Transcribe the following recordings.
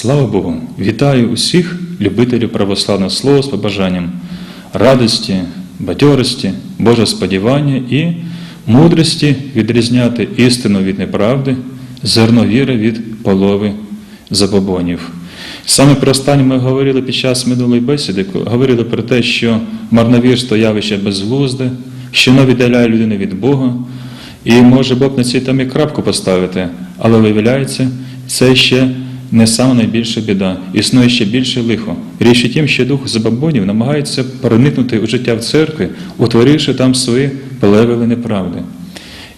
Слава Богу! Вітаю усіх любителів православного слова з побажанням радості, бадьорості, Божого сподівання і мудрості відрізняти істину від неправди, зерно віри від полови забобонів. Саме про останнє ми говорили під час минулої бесіди, говорили про те, що марновірство явище безглузде, що воно віддаляє людину від Бога, і може Бог на цій темі крапку поставити, але виявляється, це ще не саме найбільша біда, існує ще більше лихо. Річ у тім, що дух забабонів намагається проникнути у життя в церкві, утворивши там свої плевели неправди.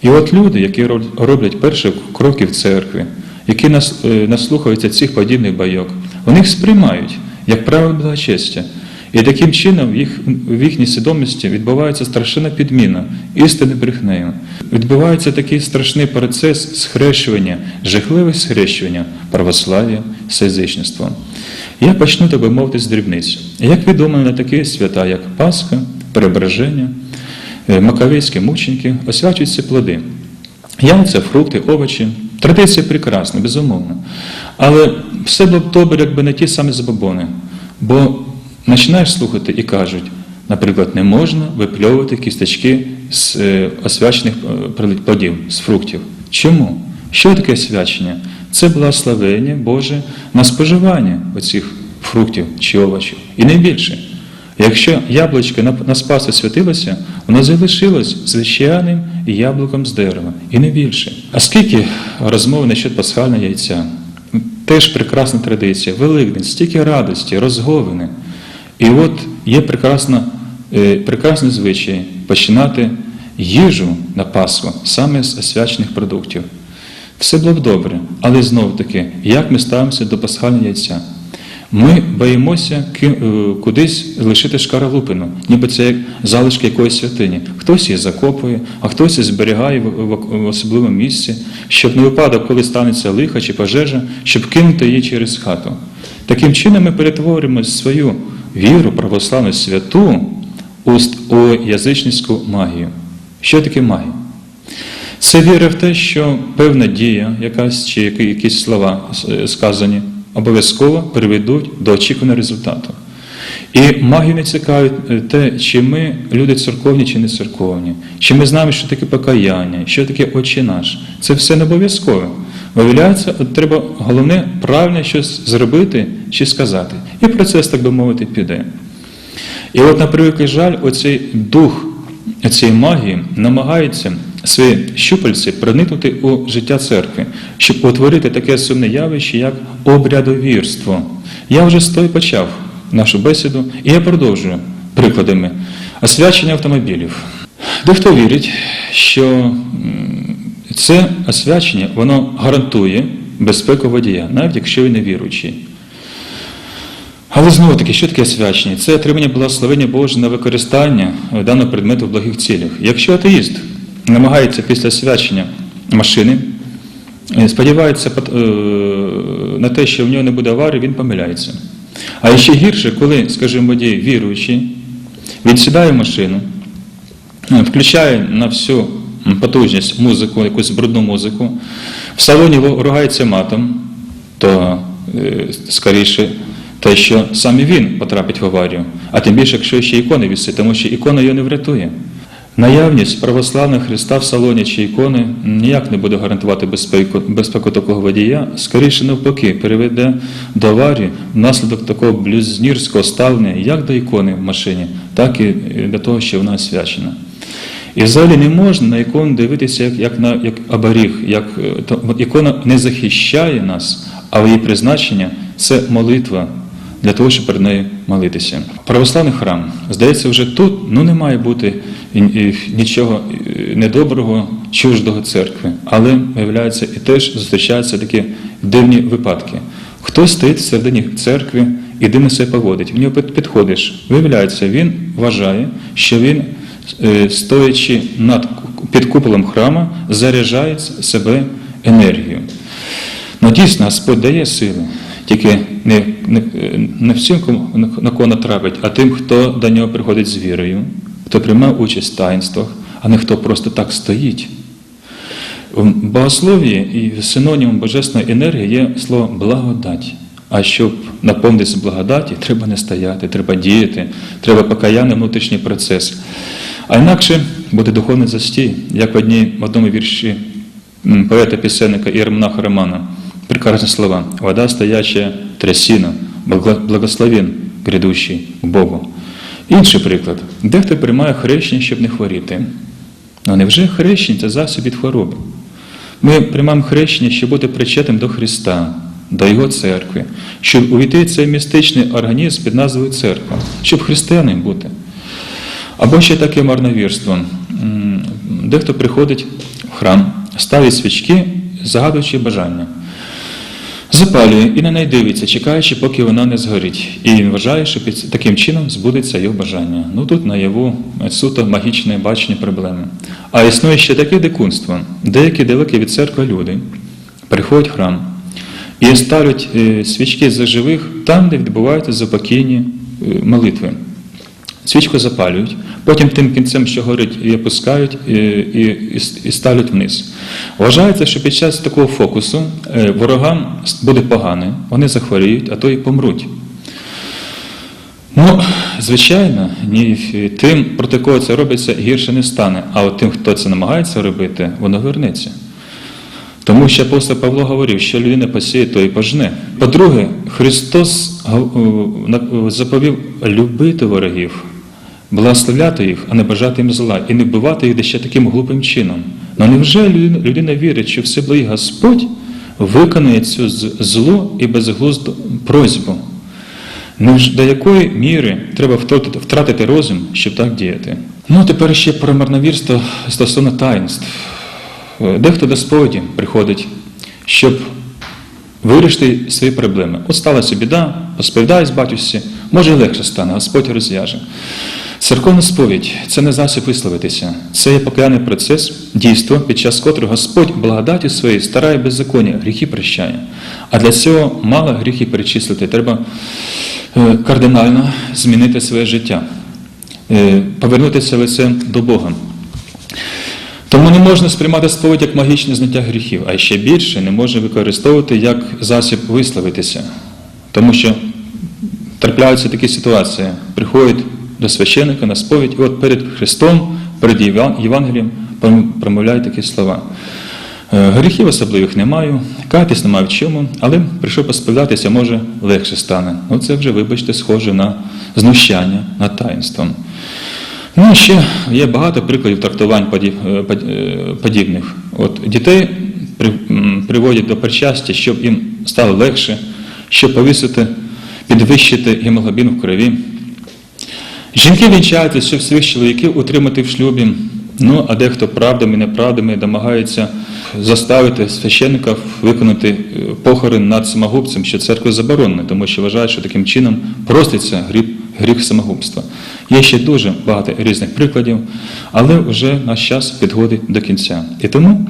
І от люди, які роблять перші кроки в церкві, які е, наслухаються цих подібних байок, вони їх сприймають як правило благочестя. І таким чином їх, в їхній свідомості відбувається страшна підміна істини брехнею. Відбувається такий страшний процес схрещування, жахливе схрещування православ'я з язичництвом. Я почну, би мовити, з дрібниць. Як відомо на такі свята, як Пасха, Преображення, е, Маковейські мученики, освячуються плоди. Яйця, фрукти, овочі. Традиція прекрасна, безумовно. Але все було б добре, якби не ті самі забобони. Бо починаєш слухати і кажуть, наприклад, не можна випльовувати кісточки з е, освячених е, плодів, з фруктів. Чому? Що таке освячення? Це благословення Боже на споживання оцих фруктів чи овочів. І не більше. Якщо яблучко на Спасу святилося, воно залишилось звичайним яблуком з дерева, і не більше. А скільки розмов насчет пасхального яйця? Теж прекрасна традиція, Великдень, стільки радості, розговини. І от є прекрасна, е, прекрасний звичай починати їжу на Пасху саме з освячених продуктів. Все було б добре, але знов таки, як ми ставимося до пасхального яйця? Ми боїмося е, кудись лишити шкаралупину, ніби це як залишки якоїсь святині. Хтось її закопує, а хтось її зберігає в, особливому місці, щоб на випадок, коли станеться лиха чи пожежа, щоб кинути її через хату. Таким чином ми перетворимо свою віру, православну святу у, язичницьку магію. Що таке магія? Це віра в те, що певна дія, якась чи якісь слова е, сказані, обов'язково приведуть до очікуваного результату. І магію не цікавить е, те, чи ми люди церковні чи не церковні, чи ми знаємо, що таке покаяння, що таке очі наш. Це все не обов'язково. Виявляється, треба головне правильно щось зробити чи сказати. І процес, так би мовити, піде. І от, на превеликий жаль, оцей дух цієї магії намагається свої щупальці проникнути у життя церкви, щоб утворити таке сумне явище, як обрядовірство. Я вже з того почав нашу бесіду, і я продовжую прикладами освячення автомобілів. Дехто вірить, що це освячення воно гарантує безпеку водія, навіть якщо він не віруючий. Але знову таки, що таке освячення? Це отримання благословення Боже на використання даного предмету в благих цілях. Якщо атеїст намагається після освячення машини, сподівається е, на те, що в нього не буде аварії, він помиляється. А ще гірше, коли, скажімо, віруючий, він сідає в машину, е, включає на всю потужність музику, якусь брудну музику, в салоні ругається матом, то е, скоріше те, що саме він потрапить в аварію, а тим більше, якщо ще ікони вісить, тому що ікона його не врятує. Наявність православного Христа в салоні чи ікони ніяк не буде гарантувати безпеку, безпеку такого водія, скоріше навпаки, приведе до аварії внаслідок такого блюзнірського ставлення як до ікони в машині, так і до того, що вона освячена. І взагалі не можна на ікону дивитися як, як на як оберіг, як е, то, ікона не захищає нас, а її призначення це молитва для того, щоб перед нею молитися. Православний храм, здається, вже тут ну, не має бути нічого е, недоброго, чуждого церкви, але виявляється і теж зустрічаються такі дивні випадки. Хтось стоїть всередині церкви і дивно себе поводить. В нього підходиш. Виявляється, він вважає, що він е, стоячи над під куполом храма, заряджає себе енергією. Ну дійсно, Господь дає сили, тільки не, не, не всім, на кого натрапить, а тим, хто до нього приходить з вірою, хто приймає участь в таїнствах, а не хто просто так стоїть. В богослов'ї і синонімом божественної енергії є слово благодать. А щоб наповнитися благодаті, треба не стояти, треба діяти, треба покаянний внутрішній процес. А інакше буде духовний застій, як в одній в одному вірші поета-пісенника Єрмонаха Романа. Прекрасні слова. Вода стояча трясина, благо- благословен грядущий к Богу. Інший приклад. Дехто приймає хрещення, щоб не хворіти. А невже хрещення це засіб від хвороби? Ми приймаємо хрещення, щоб бути причетним до Христа, до Його церкви, щоб увійти цей містичний організм під назвою церква, щоб християнин бути. Або ще таке марновірство. Дехто приходить в храм, ставить свічки, загадуючи бажання. Запалює і на неї дивиться, чекаючи, поки вона не згорить. І він вважає, що під таким чином збудеться його бажання. Ну тут наяву суто магічне бачення проблеми. А існує ще таке дикунство. Деякі далекі від церкви люди приходять в храм і ставлять е, свічки за живих там, де відбуваються запокійні е, молитви. Свічку запалюють, потім тим кінцем, що горить, її опускають і, і, і, і ставлять вниз. Вважається, що під час такого фокусу е, ворогам буде погано, вони захворіють, а то і помруть. Ну, звичайно, ні тим, проти кого це робиться, гірше не стане. А от тим, хто це намагається робити, воно вернеться. Тому що апостол Павло говорив, що людина посіє, то і пожне. По-друге, Христос заповів любити ворогів, благословляти їх, а не бажати їм зла, і не вбивати їх ще таким глупим чином. Ну невже людина, вірить, що всеблагий Господь виконує цю з- злу і безглузду просьбу? До якої міри треба втратити, розум, щоб так діяти? Ну, тепер ще про марновірство стосовно таїнств. Е, Дехто до сповіді приходить, щоб вирішити свої проблеми. От сталася біда, посповідає з батюсі, може легше стане, Господь розв'яже. Церковна сповідь це не засіб висловитися, це є покаянний процес, дійство, під час котрого Господь благодаті своєї старає беззаконня, гріхи прощає. А для цього мало гріхи перечислити, треба е, кардинально змінити своє життя, е, повернутися лицем до Бога. Тому не можна сприймати сповідь як магічне зняття гріхів, а ще більше не можна використовувати як засіб висловитися. Тому що трапляються такі ситуації. Приходять до священника на сповідь, і от перед Христом, перед Євангелієм промовляють такі слова. Е, Гріхів особливих не маю, каятись немає в чому, але прийшов посповідатися, може легше стане. Ну це вже, вибачте, схоже на знущання над таїнством. Ну, ще є багато прикладів трактувань е, е, подібних. От дітей приводять до причастя, щоб їм стало легше, щоб повісити, підвищити гемоглобін в крові. Жінки вінчаються, щоб своїх чоловіків утримати в шлюбі. Ну, а дехто правдами неправдами намагається заставити священника виконати е, похорон над самогубцем, що церква заборонена, тому що вважають, що таким чином проститься гріх самогубства. Є ще дуже багато різних прикладів, але вже наш час підходить до кінця. І тому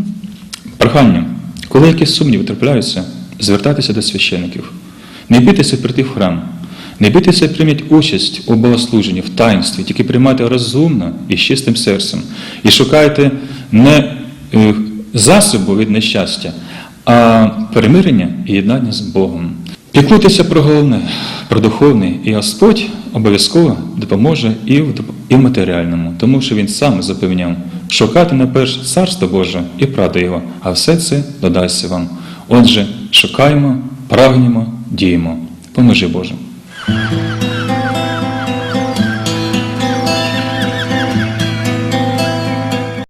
прохання, коли якісь сумніви трапляються, звертайтеся до священиків. Не бійтеся прийти в храм, не бійтеся прийміть участь у богослуженні, в таїнстві, тільки приймайте розумно і з чистим серцем. І шукайте не е, засобу від нещастя, а примирення і єднання з Богом. Піклуйтеся про головне, про духовне, і Господь обов'язково допоможе і в, і матеріальному, тому що Він сам запевняв, шукати найперш царство Боже і правду Його, а все це додасться вам. Отже, шукаємо, прагнемо, діємо. Поможи Боже. Mm-hmm.